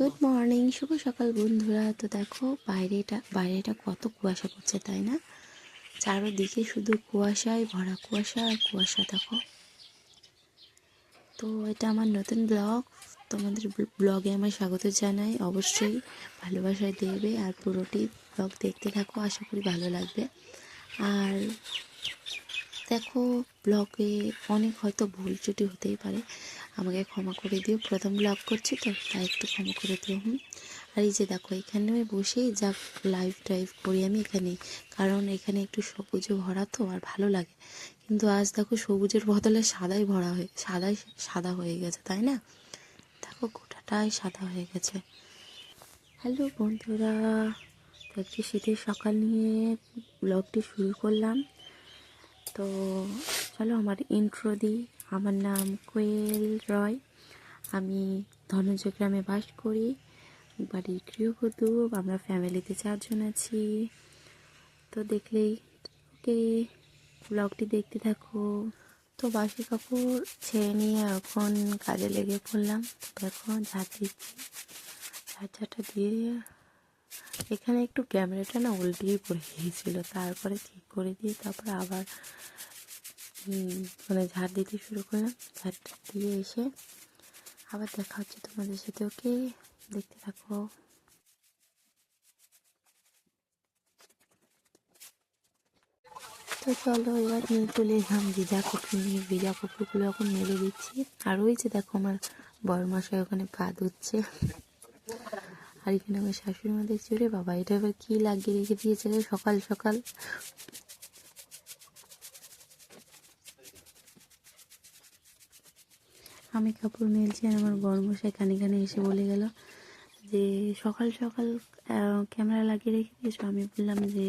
Good morning শুভ সকাল বন্ধুরা। তো দেখো, বাইরেটা বাইরেটা কত কুয়াশা পড়ছে, তাই না? চারোদিকে শুধু কুয়াশায় ভরা কুয়াশা আর কুয়াশা, দেখো। তো এটা আমার নতুন ব্লগ। তোমাদের ব্লগে আমার স্বাগত জানাই। অবশ্যই ভালোবাসায় দেবে আর পুরোটি ব্লগ দেখতে থাকো, আশা করি ভালো লাগবে। আর দেখো, ব্লগে অনেক হয়তো ভুল ত্রুটি হতেই পারে। আমাকে ক্ষমা করে দিও। প্রথম ব্লগ করছি তো, তাই একটু ক্ষমা করে দিও, হুম? আর এই যে দেখো, এখানে আমি বসেই যা লাইভ টাইভ করি আমি এখানে কারণ এখানে একটু সবুজে ভরা তো, আর ভালো লাগে। কিন্তু আজ দেখো সবুজের বদলে সাদাই ভরা হয়ে, সাদাই সাদা হয়ে গেছে, তাই না? দেখো গোটাটাই সাদা হয়ে গেছে। হ্যালো বন্ধুরা, একটি শীতের সকাল নিয়ে ব্লগটি শুরু করলাম। তো চলো আমার ইন্ট্রো দিই। আমার নাম কোয়েল রয়। আমি ধনুজ গ্রামে বাস করি। বাড়ির গৃহবধূ, আমরা ফ্যামিলিতে চারজন আছি। তো দেখলেই, ওকে ব্লগটি দেখতে থাকো। তো বাসি কাপড় ছেড়ে নিয়ে এখন কাজে লেগে পড়লাম। দেখো ঝাঁট দিচ্ছি ঝাঁট ঝাঁটা দিয়ে এখানে একটু ক্যামেরাটা না উল্টিয়ে পড়ে গিয়েছিল। তারপরে ঠিক করে দিয়ে তারপরে আবার মানে ঝাড় দিতে শুরু করলাম ঝাড় দিয়ে এসে আবার দেখা হচ্ছে তোমাদের সাথে, ওকে? দেখতে থাকো। তো চলো, এবার নিয়ে চলে এলাম ভিজা কপুর নিয়ে। ভিজা কপুরগুলো এখন মেলে দিচ্ছি। আর ওই যে দেখো আমার বড় মশাই ওখানে পা ধুচ্ছে। আর এখানে আমার শাশুড়ি মা দেখছি রে বাবা, এটা এবার কি লাগিয়ে রেখে দিয়েছে সকাল সকাল? আমি কাপড় মেলছি আর আমার বর্মশাই কানে কানে এসে বলে গেল যে, সকাল সকাল ক্যামেরা লাগিয়ে রেখে দিয়েছ? আমি বললাম যে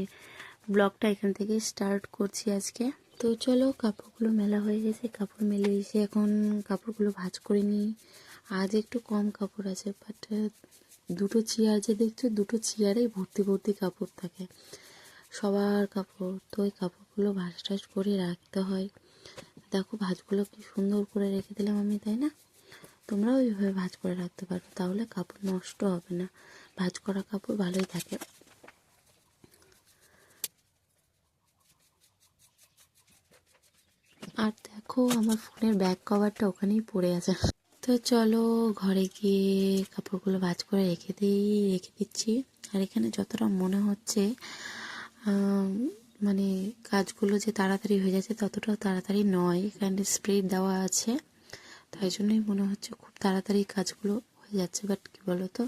ব্লগটা এখান থেকে স্টার্ট করছি আজকে। তো চলো, কাপড়গুলো মেলা হয়ে গেছে। কাপড় মেলে এসে এখন কাপড়গুলো ভাঁজ করে নিই। আজ একটু কম কাপড় আছে বাট দুটো চেয়ার যে দেখছ, দুটো চেয়ারেই ভর্তি ভর্তি কাপড় থাকে। সবার কাপড়, তো ওই কাপড়গুলো ভাঁজ টাজ করে রাখতে হয়। দেখো ভাঁজগুলো কি সুন্দর করে রেখে দিলাম আমি, তাই না? তোমরাও এইভাবে ভাঁজ করে রাখতে পারো, তাহলে কাপড় নষ্ট হবে না। ভাঁজ করা কাপড় ভালোই থাকে। আর দেখো আমার ফোনের ব্যাক কভারটা ওখানেই পড়ে আছে। তো চলো ঘরে গিয়ে কাপড়গুলো ভাঁজ করে রেখে দিই, রেখে দিচ্ছি। আর এখানে যতটা মনে হচ্ছে মানে কাজগুলো যে তাড়াতাড়ি হয়ে যাচ্ছে ততটাও তাড়াতাড়ি নয়। এখানে স্প্রিড দেওয়া আছে। তাই জন্যই মনে হচ্ছে খুব তাড়াতাড়ি কাজগুলো হয়ে যাচ্ছে। বাট কী বলো তো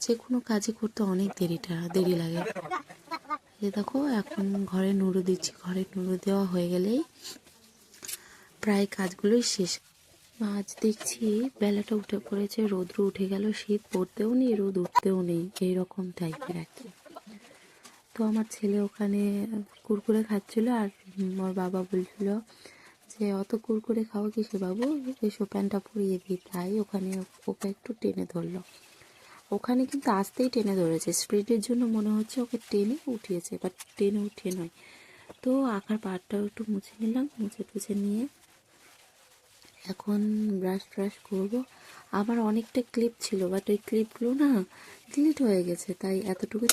যে কোনো কাজই করতে অনেক দেরিটা, দেরি লাগে। যে দেখো, এখন ঘরে নুড়ো দিচ্ছি। ঘরে নুড়ো দেওয়া হয়ে গেলেই প্রায় কাজগুলোই শেষ। আজ দেখছি বেলাটা উঠে পড়েছে, রোদ্র উঠে গেল, শীত পড়তেও নেই, রোদ উঠতেও নেই। এইরকম টাইপের আর কি। তো আমার ছেলে ওখানে কুরকুরে খাচ্ছিল আর আমার বাবা বলছিল যে, অত কুরকুরে খাওয়া কিসে বাবু? এসো প্যান্টটা পরিয়ে দিই। তাই ওখানে ওকে একটু টেনে ধরলো। ওখানে কিন্তু আসতেই টেনে ধরেছে। স্পিডের জন্য মনে হচ্ছে ওকে টেনে উঠিয়েছে বাট টেনে উঠিয়ে নয়। তো আঁকার পাটটাও একটু মুছে নিলাম, মুছে টুছে নিয়ে এখন ব্রাশ ট্রাশ করব। আমার অনেকটা ক্লিপ ছিল বাট ওই ক্লিপগুলো না ডিলিট হয়ে গেছে, তাই এতটুকু